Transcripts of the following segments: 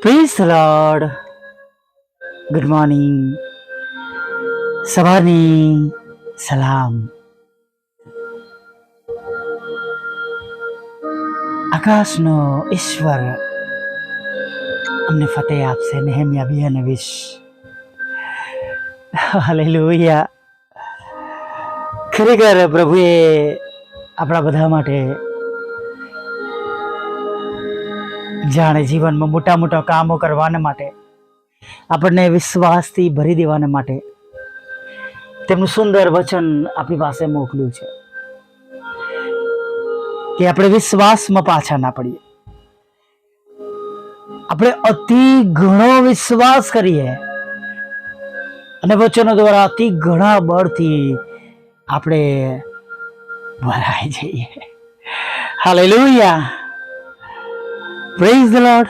Praise the Lord. Good morning. સવારની સલામ આકાશનો ઈશ્વર અમને ફતેહ આપશે નેહમ્યા બે અને વીસ હાલેલુયા ખરેખર પ્રભુએ આપણા બધા માટે જાણે જીવનમાં મોટા મોટા કામો કરવાને માટે, આપણને વિશ્વાસથી ભરી દેવાના માટે તેમનું સુંદર વચન આપણી પાસે મોકલ્યું છે. કે આપણે વિશ્વાસમાં પાછા ના પડીએ. આપણે અતિ ઘણો વિશ્વાસ કરીએ અને વચનો દ્વારા અતિ ઘણા બળથી આપણે ભરાઈ જઈએ. હાલેલુયા. પ્રેઝ ધ લોર્ડ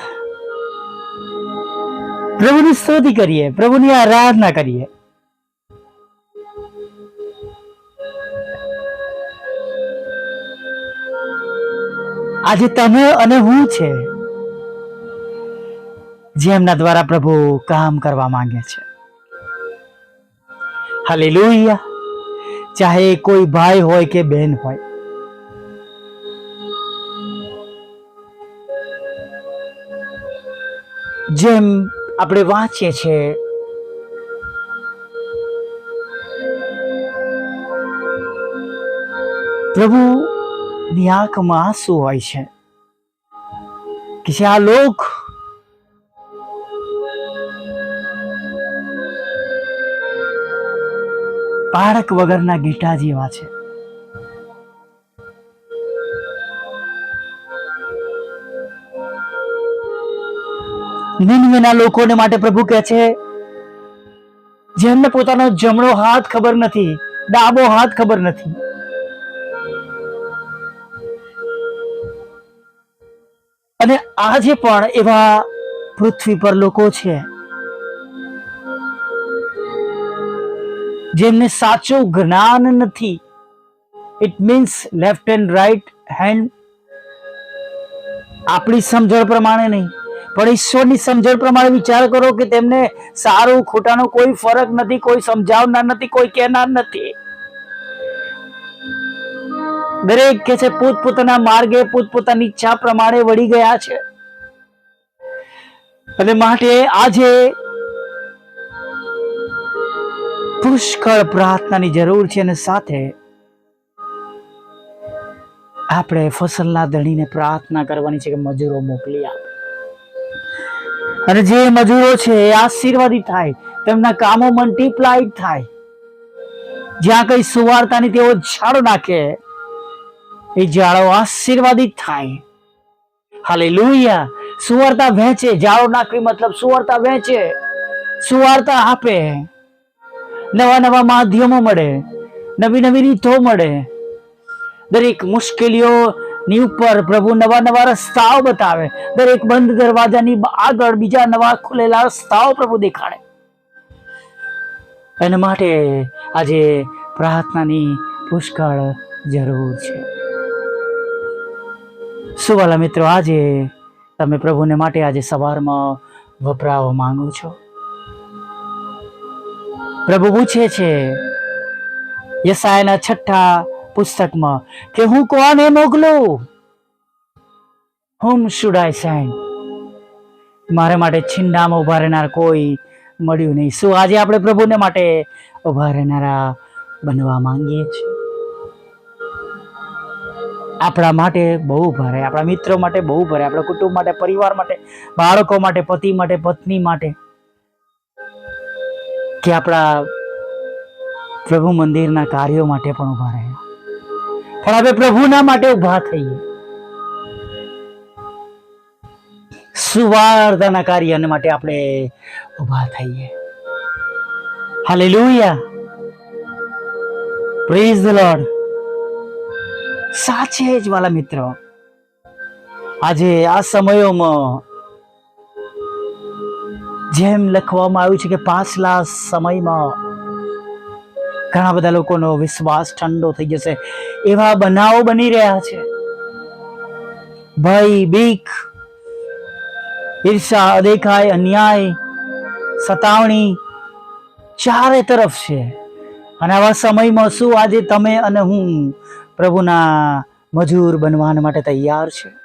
પ્રભુની સ્તુતિ કરીએ. પ્રભુની આરાધના કરીએ. આજે તમે અને હું છે જેમના દ્વારા પ્રભુ કામ કરવા માંગે છે. હાલેલુયા ચાહે કોઈ ભાઈ હોય કે બહેન હોય જેમ આપણે વાંચીએ છીએ. પ્રભુ ની આંખમાં આંસુ હોય છે કે જે આ લોક બાળક વગરના ગીટા જેવા છે. નિન્વેના લોકોને માટે પ્રભુ કહે છે, જેમને પોતાનો જમણો હાથ ખબર નથી, ડાબો હાથ ખબર નથી. અને આજે પણ એવા પૃથ્વી પર લોકો છે, જેમને સાચું જ્ઞાન નથી. It means left and right hand આપણી સમજણ પ્રમાણે નહીં. પણ ઈશ્વરની સમજણ પ્રમાણે વિચાર કરો કે તેમને સારું, ખોટાનો કોઈ ફરક નથી, કોઈ સમજાવનાર નથી, કોઈ કહેનાર નથી. દરેક કે છે, પોતપોતાના માર્ગે, પોતપોતાની ઈચ્છા પ્રમાણે વળી ગયા છે. અને માટે આજે પુષ્કળ પ્રાર્થનાની જરૂર છે અને સાથે આપણે ફસલના ધણીને પ્રાર્થના કરવાની છે કે મજૂરો મોકલી આપે. અને જે મજૂરો છે એ આશીર્વાદિત થાય, તેમના કામો મલ્ટીપ્લાઈડ થાય. જ્યાં કઈ સુવાર્તાની તેઓ ઝાડો નાખે, એ ઝાડો આશીર્વાદિત થાય. હાલેલુયા. સુવાર્તા વહેંચે. ઝાડો નાખવી મતલબ સુવાર્તા વહેંચે. સુવાર્તા આપે. નવા નવા માધ્યમો મળે. નવી નવી રીતો મળે. દરેક મુશ્કેલીઓની ઉપર પ્રભુ નવા નવા રસ્તાઓ બતાવે. દરેક બંધ દરવાજાની આગળ બીજા નવા ખુલેલા રસ્તાઓ પ્રભુ દેખાડે. એના માટે આજે પ્રાર્થનાની પુષ્કળ જરૂર છે. શું વાલા મિત્રો, આજે તમે પ્રભુને માટે આજે સવારમાં વપરાવા માંગો છો? પ્રભુ પૂછે છે યસાયના છઠ્ઠા પુસ્તકમાં કે હું કોને મોકલું? હોમ શુડ આઈ સેન્ડ મારે માટે છિંડામાં ઊભા રહેનાર કોઈ મળ્યું નહીં. શું આજે આપણે પ્રભુને માટે ઊભા રહેનારા બનવા માંગીએ છીએ? આપણા માટે બહુ ભરે આપણા મિત્રો માટે બહુ ભરે આપણા કુટુંબ માટે, પરિવાર માટે, બાળકો માટે, પતિ માટે, પત્ની માટે. કે આપણા પ્રભુ મંદિરના કાર્યો માટે પણ ઊભા રહ્યા પણ હવે પ્રભુના માટે ઊભા થઈએ. સુવાર્તાના કાર્ય માટે આપણે ઊભા થઈએ. હાલેલુયા પ્રેઝ લોર્ડ સાચે જ વાલા મિત્રો, આજે આ સમયોમાં જેમ લખવામાં આવ્યું છે કે પાછલા સમયમાં ઘણા બધા લોકોનો વિશ્વાસ ઠંડો થઈ જશે. એવા બનાવો બની રહ્યા છે. ભય, બીક, ઈર્ષા, અદેખાય, અન્યાય, સતાવણી ચારે તરફ છે. અને આવા સમયમાં શું આજે તમે અને હું પ્રભુના મજૂર બનવા માટે તૈયાર છે?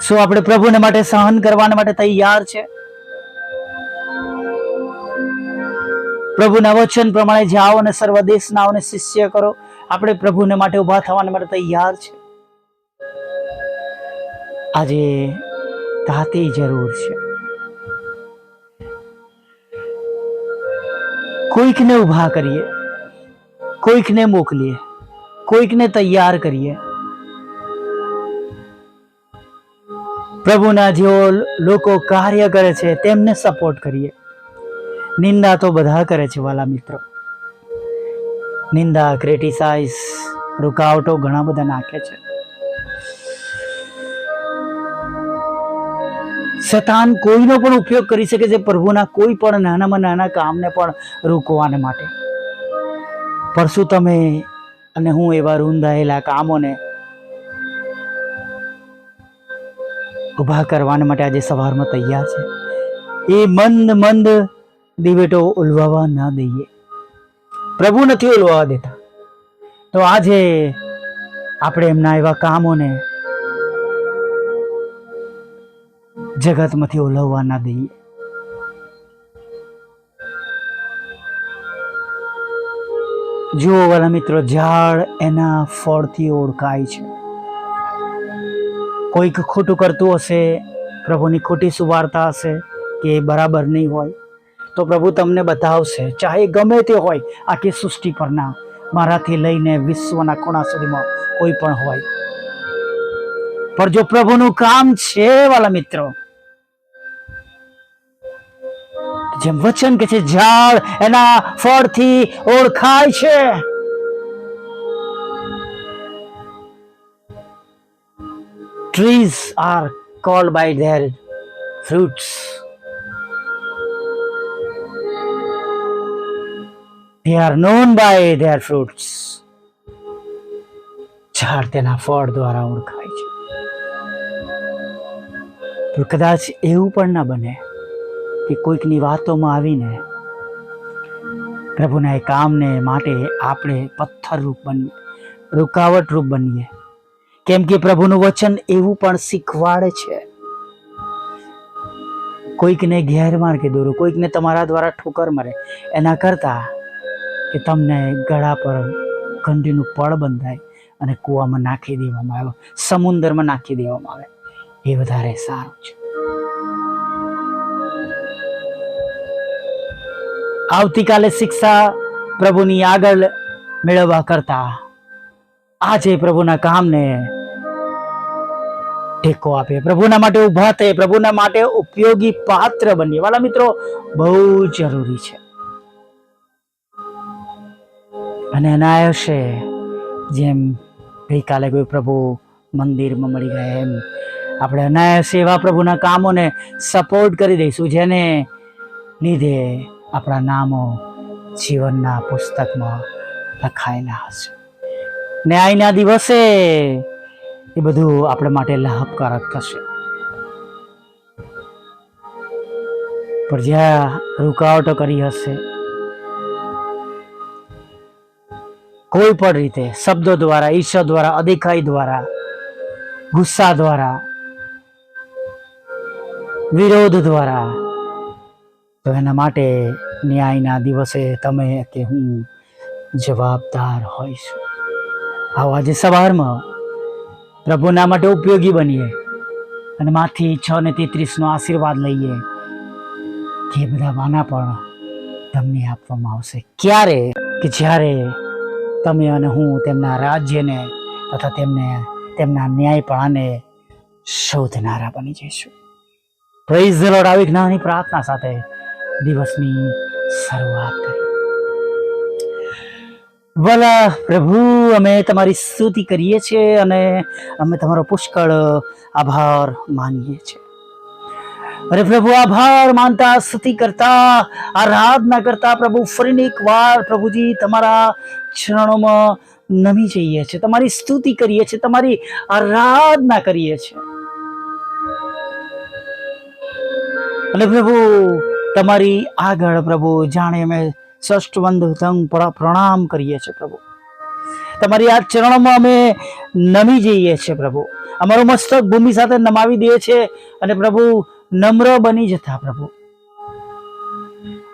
શું આપણે પ્રભુને માટે સહન કરવા માટે તૈયાર છે? પ્રભુના વચન પ્રમાણે જાઓ અને સર્વ દેશનાઓને શિષ્ય કરો. આપણે પ્રભુને માટે ઊભા થવાને માટે તૈયાર છે. આજે તાતે જરૂર છે. કોઈકને ઊભા કરીએ, કોઈકને મોકલીએ, કોઈકને તૈયાર કરીએ. પ્રભુના જેઓ લોકો કાર્ય કરે છે, તેમને સપોર્ટ કરીએ. નિંદા તો બધા કરે છે વાલા મિત્રો. નિંદા ક્રિટિસાઇઝ રૂકાવટો ઘણા બધા નાખે છે. શતાન કોઈનો પણ ઉપયોગ કરી શકે છે પ્રભુના કોઈ પણ નાનામાં નાના કામને પણ રોકવાને માટે. પરશું તમે અને હું એવા રૂંધાયેલા કામોને ઊભા કરવાને માટે આજે સવારમાં તૈયાર છે. એ મંદ મંદ દિવેટો ઉલવાવા ના દઈએ. પ્રભુ નથી ઉલવાવા દેતા. તો આજે આપણે એમના એવા કામોને જગતમાંથી ઓલવવા ના દઈએ. જુઓ વાલા મિત્રો, ઝાડ એના ફળથી ઓળખાય છે. કોઈક ખોટું કરતું હશે, પ્રભુની ખોટી સુવાર્તા હશે, કે બરાબર નહીં હોય તો પ્રભુ તમને બતાવશે ચાહે ગમે તે હોય, આખી સૃષ્ટિ પરના. મારાથી લઈને વિશ્વના ખૂણા સુધીમાં કોઈ પણ હોય. પણ જો પ્રભુનું કામ છે, વાલા મિત્રો, જેમ વચન કે છે, ઝાડ એના ફળથી ઓળખાય છે. Trees are called by their fruits. They are known by their fruits. ઝાડ તેના ફળ દ્વારા ઓળખાય છે. તો કદાચ એવું પણ ના બને કે કોઈકની વાતોમાં આવીને પ્રભુના એ કામને માટે આપણે પથ્થરરૂપ બનીએ રૂકાવટરૂપ બનીએ. કેમ કે પ્રભુનું વચન એવું પણ શીખવાડે છે. કોઈકને ગેરમાર્ગે દોરો, કોઈકને તમારા દ્વારા ઠોકર મારે. એના કરતા કે તમને ગળા પર ઘંટીનું પળ બંધાય અને કૂવામાં નાખી દેવામાં આવે, સમુદ્રમાં નાખી દેવામાં આવે. એ વધારે સારું છે. આવતીકાલે શિક્ષા પ્રભુની આગળ મેળવવા કરતા આજે પ્રભુના કામને ટેકો આપે. પ્રભુના માટે ઊભા થાય પ્રભુના માટે ઉપયોગી પાત્ર બનીએ. વાલા મિત્રો, બહુ જરૂરી છે. અને અનાયસે જેમ ગઈકાલે કોઈ પ્રભુ મંદિરમાં મળી ગયા એમ, આપણે અનાયસે એવા પ્રભુના કામોને સપોર્ટ કરી દઈશું, જેને લીધે આપણા નામો જીવનના પુસ્તકમાં લખાયેલા હશે. ન્યાયના દિવસે એ બધું આપણે માટે લાભકારક થશે. પણ જ્યાં રૂકાવટો કરી હશે કોઈ પણ રીતે શબ્દો દ્વારા ઈશ્વર દ્વારા અધિકારી દ્વારા, ગુસ્સા દ્વારા, વિરોધ દ્વારા, તો એના માટે ન્યાયના દિવસે તમે કે હું જવાબદાર હોઈશ આવો આજે સવારમાં પ્રભુના માટે ઉપયોગી બનીએ અને માથી છ ને તેત્રીસનો આશીર્વાદ લઈએ કે બધા વાના પણ તમને આપવામાં આવશે. ક્યારે? કે જ્યારે તમે અને હું તેમના રાજ્યને તથા તેમને તેમના ન્યાયપણાને શોધનારા બની જઈશું. પ્રેઝ લોર્ડ આવી જ્ઞાનની પ્રાર્થના સાથે દિવસની શરૂઆત કરી. ભલા પ્રભુ, અમે તમારી સ્તુતિ કરીએ છીએ અને અમે તમારો પુષ્કળ આભાર માનીએ છીએ. અરે પ્રભુ આભાર માનતા, સ્તુતિ કરતા, આરાધના કરતા, પ્રભુ ફરીને એક વાર પ્રભુજી તમારા ચરણોમાં નમી જઈએ છીએ તમારી સ્તુતિ કરીએ છીએ તમારી આરાધના કરીએ છીએ અને પ્રભુ, તમારી આગળ પ્રભુ જાણે અમે ષષ્ઠવંદ તંગ પ્રણામ કરીએ છીએ પ્રભુ. તમારી આ ચરણોમાં અમે નમી જઈએ છીએ પ્રભુ. અમારું મસ્તક ભૂમિ સાથે નમાવી દઈએ છીએ અને પ્રભુ નમ્ર બની જતા પ્રભુ.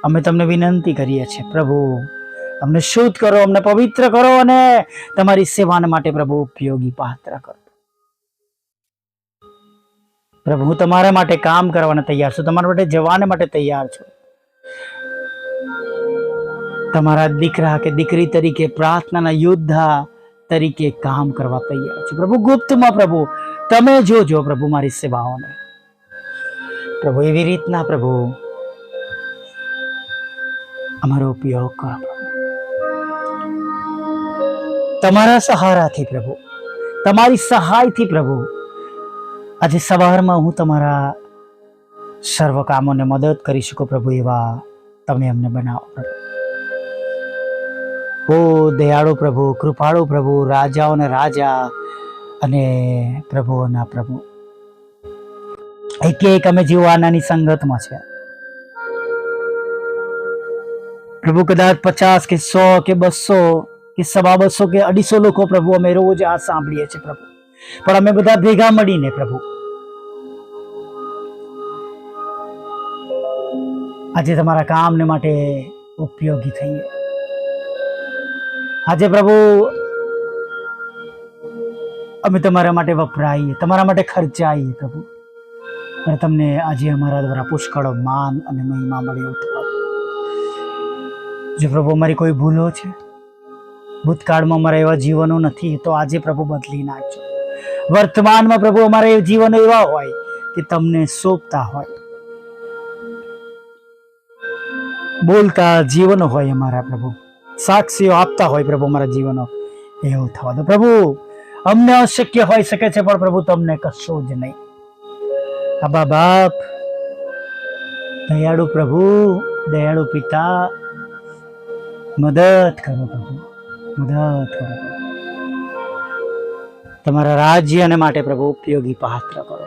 અમે તમને વિનંતી કરીએ છીએ, પ્રભુ, અમને શુદ્ધ કરો, અમને પવિત્ર કરો અને તમારી સેવાને માટે પ્રભુ ઉપયોગી પાત્ર કરો. પ્રભુ, હું તમારા માટે કામ કરવાને તૈયાર છું, તમારા માટે જવાને માટે તૈયાર છું. તમારા દીકરા કે દીકરી તરીકે, પ્રાર્થનાના યોદ્ધા તરીકે કામ કરવા તૈયાર છું. પ્રભુ, ગુપ્તમાં પ્રભુ, તમે જોજો પ્રભુ મારી સેવાઓને. પ્રભુ, એવી રીતના પ્રભુ. અમારો ઉપયોગ કરો તમારા સહારાથી પ્રભુ. તમારી સહાયથી પ્રભુ. આજે સવારમાં હું તમારા સર્વ કામોને મદદ કરી શકું પ્રભુ એવા તમે અમને બનાવો પ્રભુ. ઓ દયાળુ પ્રભુ, કૃપાળુ પ્રભુ રાજાઓને રાજા અને પ્રભુઓના પ્રભુ. એક એક અમે જીવાનાની સંગતમાં છે. પ્રભુ કદાચ પચાસ કે સો કે બસો કે સવા બસો કે અઢીસો લોકો પ્રભુ અમે રોજ આ સાંભળીએ છીએ પ્રભુ. પણ અમે બધા ભેગા મળીને પ્રભુ. આજે તમારા કામને માટે ઉપયોગી થઈએ. આજે પ્રભુ અમે તમારા માટે વપરાઈએ, તમારા માટે ખર્ચાઈએ પ્રભુ. અને તમને આજે અમારા દ્વારા પુષ્કળ માન અને મહિમા મળે એવું. જો પ્રભુ અમારી કોઈ ભૂલો છે, ભૂતકાળમાં અમારા એવા જીવનો નથી, તો આજે પ્રભુ બદલી નાખજો. વર્તમાનમાં પ્રભુ અમારા જીવનો એવા હોય કે તમને સોંપતા હોય. બોલતા જીવનો હોય અમારા પ્રભુ. સાક્ષીઓ આપતા હોય પ્રભુ અમારા જીવનો. એવું થવા દો. પ્રભુ, અમને અશક્ય હોઈ શકે છે, પણ પ્રભુ, તમને કશું જ નહીં. આબા બાપ, દયાળુ પ્રભુ, દયાળુ પિતા, મદદ કરો પ્રભુ, મદદ કરો તમારા રાજ્યને માટે પ્રભુ ઉપયોગી પાત્ર કરો.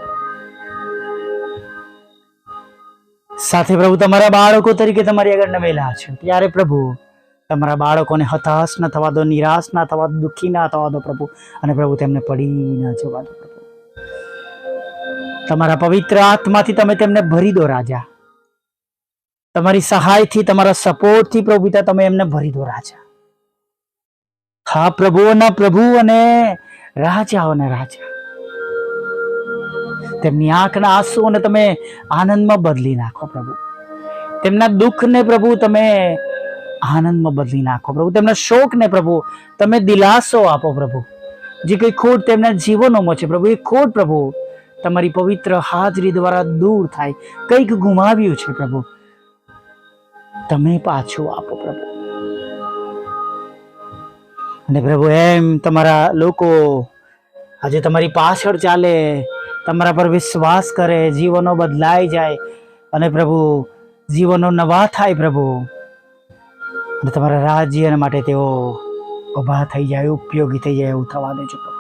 સાથે પ્રભુ, તમારા બાળકો તરીકે તમારી આગળ નમેલા છે. ત્યારે પ્રભુ, તમારા બાળકોને હતાશ ન થવા દો, નિરાશ ના થવા દો, દુઃખી ના થવા દો પ્રભુ. અને પ્રભુ, તેમને પડી ના જવા દો. તમારા પવિત્ર આત્માથી તમે તેમને ભરી દો, રાજા. તમારી સહાયથી, તમારા સપોર્ટથી, પ્રભુ તમે એમને ભરી દો, રાજા. હા પ્રભુઓના પ્રભુ અને રાજાઓના રાજા. તેમની આંખના આંસુઓને તમે આનંદમાં બદલી નાખો, પ્રભુ. તેમના દુઃખને, પ્રભુ, તમે આનંદમાં બદલી નાખો, પ્રભુ. તેમના શોકને, પ્રભુ, તમે દિલાસો આપો, પ્રભુ. જે કઈ ખોટ તેમના જીવનોમાં છે, પ્રભુ, એ ખોટ, પ્રભુ તમારી પવિત્ર હાજરી દ્વારા દૂર થાય. કંઈક ગુમાવ્યું છે પ્રભુ. તમે પાછું આપો પ્રભુ. અને પ્રભુ, એમ તમારા લોકો આજે તમારી પાછળ ચાલે, તમારા પર વિશ્વાસ કરે, જીવનો બદલાઈ જાય. અને પ્રભુ, જીવનો નવા થાય પ્રભુ. અને તમારા રાજ્ય માટે તેઓ ઊભા થઈ જાય, ઉપયોગી થઈ જાય એવું થવા દેજો પ્રભુ.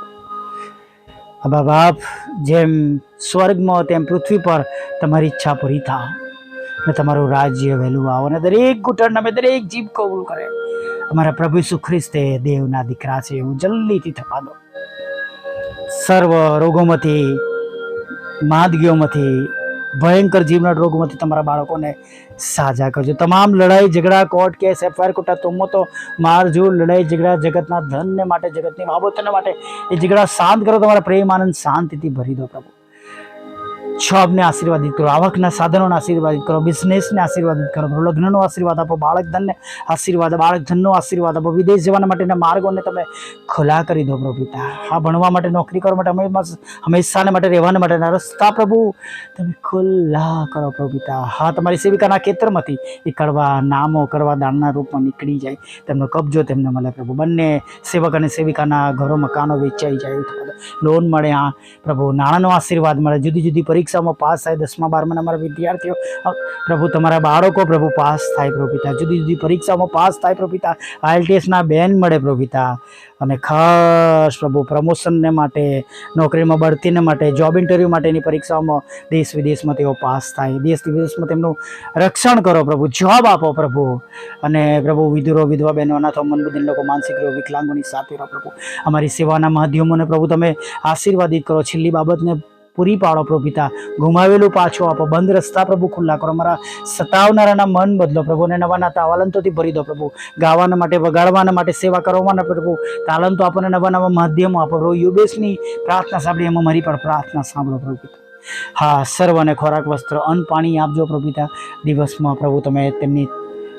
અબા બાપ, જેમ સ્વર્ગમાં તેમ પૃથ્વી પર તમારી ઈચ્છા પૂરી થાય. ને તમારું રાજ્ય, વહેલું આવો અને દરેક ઘૂંટણ અમે દરેક જીભ કબૂલ કરે. અમારા પ્રભુ ઈસુ ખ્રિસ્તે દેવના દીકરા છે, એવું જલ્દીથી થવા દો. સર્વ રોગોમાંથી, માંદગીઓમાંથી ભયંકર જીવના રોગોમાંથી તમારા બાળકોને સાજા કરજો. તમામ લડાઈ, ઝઘડા કોર્ટ કેસ એફઆઈઆર કોટા તોમો તો મારઝૂડ લડાઈ, ઝઘડા, જગતના ધનને માટે, જગતની બાબતોને માટે એ ઝઘડા શાંત કરો. તમારા પ્રેમ, આનંદ શાંતિથી ભરી દો પ્રભુ. જોબને આશીર્વાદિત કરો, આવકના સાધનોને આશીર્વાદિત કરો, બિઝનેસને આશીર્વાદિત કરો લગ્નનો આશીર્વાદ આપો બાળક ધનને આશીર્વાદ બાળક ધનનો આશીર્વાદ આપો, વિદેશ જવાના માટેના માર્ગોને તમે ખુલ્લા કરી દો પ્રભુ પિતા હા, ભણવા માટે, નોકરી કરવા માટે હંમેશા હંમેશાને માટે, રહેવાને માટેના રસ્તા પ્રભુ. તમે ખુલ્લા કરો પ્રભુ પિતા હા, તમારી સેવિકાના ખેતરમાંથી એ કડવા નામો કરવા, દાનના રૂપમાં નીકળી જાય. તેમનો કબજો તેમને મળે પ્રભુ. બંને સેવક અને સેવિકાના ઘરો મકાનો વેચાઈ જાય. લોન મળે, હા, પ્રભુ. નાણાંનો આશીર્વાદ મળે. જુદી જુદી પરીક્ષા પરીક્ષામાં પાસ થાય, દસમા બારમા અમારા વિદ્યાર્થીઓ પ્રભુ તમારા બાળકો પ્રભુ પાસ થાય પ્રભુતા જુદી જુદી પરીક્ષામાં પાસ થાય પ્રભુતા આઈએલટીએસના બેન મળે પ્રભુતા અને ખાસ પ્રભુ પ્રમોશનને માટે, નોકરીમાં બઢતીને માટે, જોબ ઇન્ટરવ્યૂ માટેની પરીક્ષાઓમાં દેશ વિદેશમાં તેઓ પાસ થાય. દેશ વિદેશમાં તેમનું રક્ષણ કરો પ્રભુ. જોબ આપો પ્રભુ. અને પ્રભુ વિધુરો, વિધવા બહેનો, અનાથો મનબુદ્ધિન લોકો, માનસિક રોગ, વિકલાંગોની સાથે રહો પ્રભુ. અમારી સેવાના માધ્યમોને પ્રભુ તમે આશીર્વાદિત કરો. છેલ્લી બાબતને પૂરી પાડો પ્રભુ પિતા. ગુમાવેલું પાછો આપો. બંધ રસ્તા પ્રભુ, ખુલ્લા કરો. અમારા સતાવનારાના મન બદલો પ્રભુને નવાના તાવાલંતોથી ભરી દો પ્રભુ. ગાવાના માટે, વગાડવાના માટે સેવા કરવાના પ્રભુ. તાલંતો આપણને નવા નવા માધ્યમો આપો પ્રભુ. યુબેશની પ્રાર્થના સાંભળી, એમાં મારી પણ પ્રાર્થના સાંભળો પ્રભુ પિતા. હા, સર્વને ખોરાક, વસ્ત્ર, અન્ન, પાણી આપજો પ્રભુ પિતા. દિવસમાં પ્રભુ તમે તેમની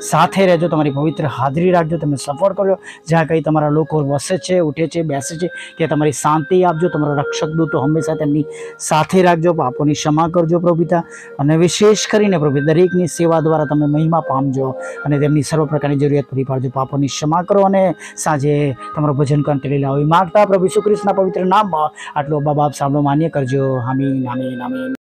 સાથે રહેજો, તમારી પવિત્ર હાજરી રાખજો તમે સફળ કરજો. જ્યાં કંઈ તમારા લોકો વસે છે, ઉઠે છે, બેસે છે, ત્યાં તમારી શાંતિ આપજો, તમારો રક્ષક દૂતો હંમેશા તેમની સાથે રાખજો, પાપોની ક્ષમા કરજો પ્રભુતા. અને વિશેષ કરીને પ્રભુ, દરેકની સેવા દ્વારા તમે મહિમા પામજો અને તેમની સર્વ પ્રકારની જરૂરિયાત પૂરી પાડજો. પાપોની ક્ષમા કરો અને સાંજે તમારું ભજન કંટળી લાવો. માગતા પ્રભુ શ્રી કૃષ્ણના પવિત્ર નામમાં આટલું બાબા સાંભળો, માન્ય કરજો. હામી નામી આમીન.